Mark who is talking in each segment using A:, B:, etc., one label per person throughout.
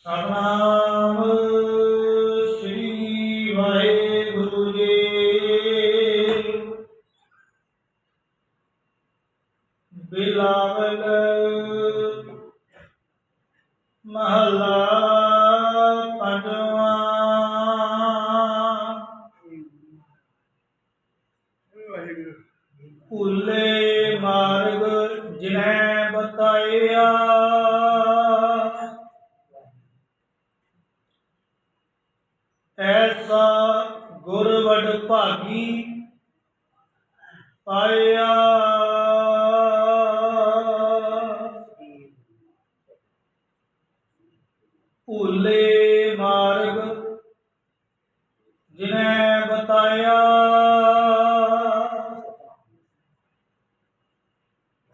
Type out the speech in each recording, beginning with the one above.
A: ਸਤਨਾਮ ਸ੍ਰੀ ਵਾਹਿਗੁਰੂ ਜੀ। ਬਿਲਾਵਲ ਮਹਲਾ ਪੰਜਵਾਂ। ਭੁੱਲੇ ਵਡ ਭਾਗੀ ਪਾਇਆ। ਭੁੱਲੇ ਮਾਰਗ ਜਿਨੈ ਬਤਾਇਆ।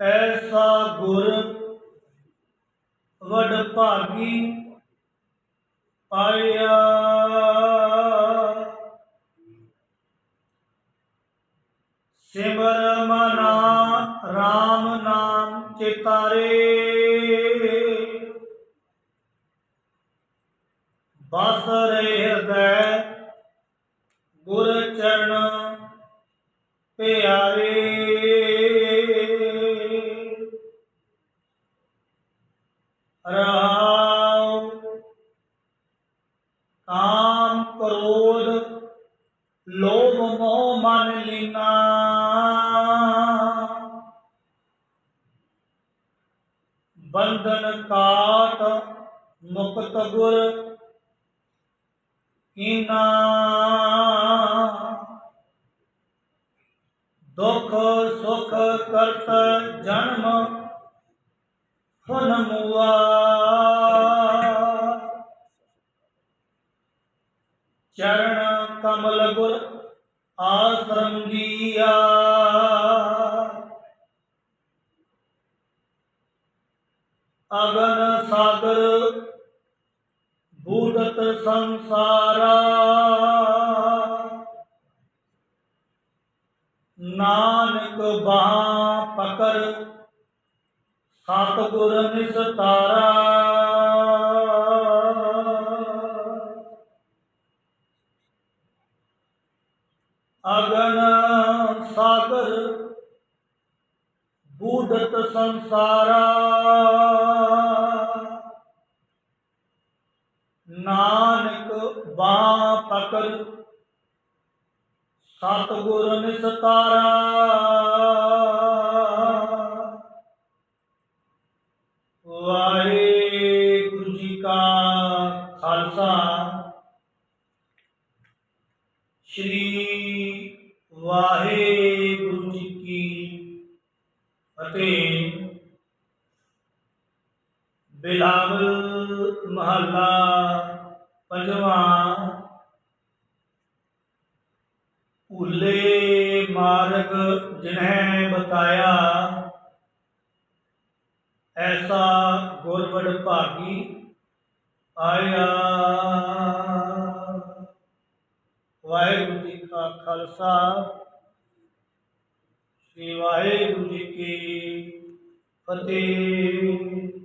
A: ਐਸਾ ਗੁਰ ਵਡ ਭਾਗੀ ਪਾਇਆ। ਨਾਮ ਚਿਤਾਰੇ। ਬਸ ਰਹੇ ਹਿਰਦੈ ਗੁਰ ਚਰਨ ਪਿਆਰੇ। ਰਹਾਉ ਕਾਮ ਕ੍ਰੋਧ ਲੋਭ ਮੋਹ ਮਨ ਲੀਨਾ। ਬੰਧਨ ਕਾਟ ਮੁਕਤ ਗੁਰ ਇਨਾ ਦੁਖ ਸੁਖ ਕਰਤ ਜਨਮ ਫਨ ਮੁਆ। ਚਰਨ ਕਮਲ ਗੁਰ ਆਸਰਮ ਜੀਆ ਅਗਨ ਸਾਗਰ ਬੂਡਤ ਸੰਸਾਰਾ। ਨਾਨਕ ਬਾਹ ਪਕਰ ਸਤਿਗੁਰ ਨਿਸਤਾਰਾ। ਅਗਨ ਸਾਗਰ ਬੂਦਤ ਸੰਸਾਰਾ। ਨਾਨਕ ਬਾਹ ਪਕੜ ਸਤਿਗੁਰ ਨਿਸਤਾਰਾ। ਵਾਹਿਗੁਰੂ ਜੀ ਕਾ ਖਾਲਸਾ। ਸ੍ਰੀ ਵਾਹਿਗੁਰੂ ਜੀ ਕੀ ਫਤਿਹ। ਬਿਲਾਵਲ ਮਹੱਲਾ ਪੰਜਵਾਂ ਭੁੱਲੇ ਮਾਰਗ ਜਿਨਹਿ ਬਤਾਇਆ ਐਸਾ ਗੁਰਵਡ ਭਾਗੀ ਆਇਆ ਵਾਹਿਗੁਰੂ ਜੀ ਕਾ ਖਾਲਸਾ ਸ੍ਰੀ ਵਾਹਿਗੁਰੂ ਜੀ ਕੀ ਫਤਿਹ